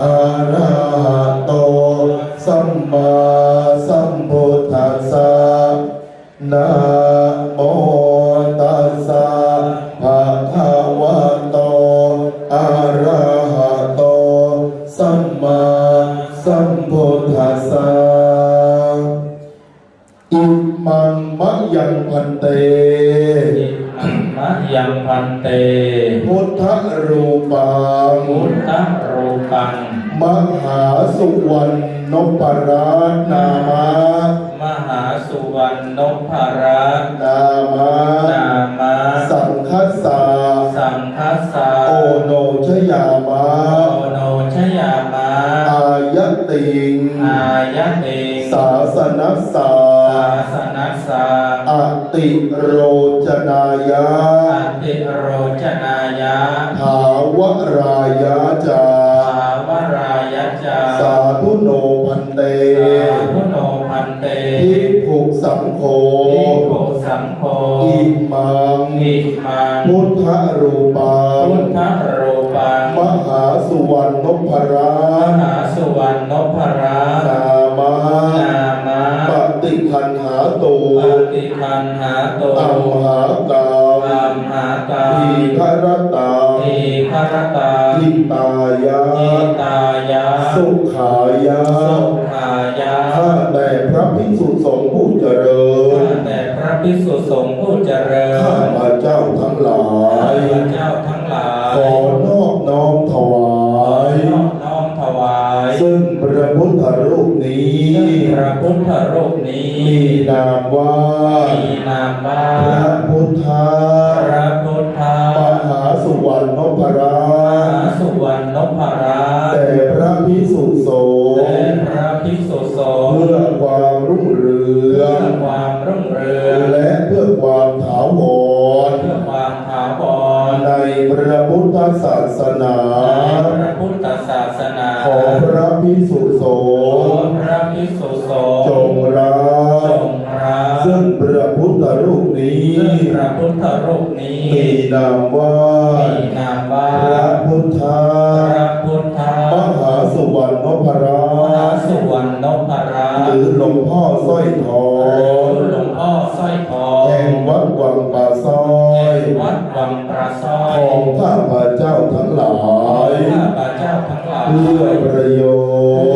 อะระหะโตสัมมาสัมพุทธัสสะนะโมตัสสะภะคะวะโตอะระหะโตสัมมาสัมพุทธัสสะอิมังมะยังพันเต มัมมะยังพันเต พุทธรูปังพุทธรูปัง มหาสุวรรณปรานามะ มหาสุวรรณพรานามะ นามะ สังคัสสะสังคัสสะโอโนชยามะ โอโนชยามะ อายติงอายะเตศาสนัสสะศาสนัสสะอติโรจนายะอติโรจนายะภาวรายะจาภาวรายะจาสาธุโนพันเตสาธุโนพันเตทิภุสังโฆทิโกสังโฆอิมังอิมังพุทธรูปังพุทธรูปังมหาสุวรรณพรามหาสุวรรณพรา ปฏิคันหาโตอัมหากาอัมหากาทีฆรตาทีคารตาทิตายะทิตายะ สุขายะสุขายะข้าแต่พระภิกษุสงฆ์ผู้เจริญข้าแต่พระภิกษุสงฆ์ผู้เจริญข้าพระเจ้าทั้งหลาข้ายพเจ้าทั้งหลายขอนอบน้อมถวายน้อมน้อมถวาย ซึ่งพระพุทธรูปนี้ พระพุทธรูปนี้มีนามว่ามีนามว่าพระพุทธพระพุทธมหาสุวรรณพรามหาสุวรรณพราแต่พระพิสุสงและฆ์ ศาสนาในพระพุทธศาสนา ขอพระพิสุสของฆ์พระภิกษุสงฆ์จงรัจบงรับซึ่งพระพุทธรูปนี้ซึ่งพระพุทธรูปนี้มีนามว่ามีนามว่าพระพุทธพระพุทธมหาสุวรรณพรามหาสุวรรณพราหรือหลวงพ่อสร้อยท วัดวังประซ้อขยองข้าพระเจ้าทั้งหลายข้าพเจ้าทั้งหลายเพื่อประโย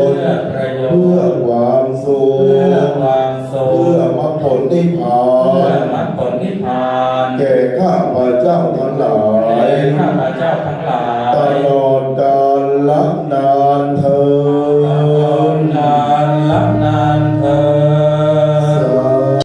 ชน์ เพื่อประโยชน์ เพื่อความสุข เพื่อความสุข เพื่อมรรคผลนิพพาเพื่อนมรรคผลนิพพานแก่ข้าพระเจ้าทั้งหลาแด่ยข้าพเจ้าทั้งหลาตยลอดกาลละนานเธอญนานรับนาน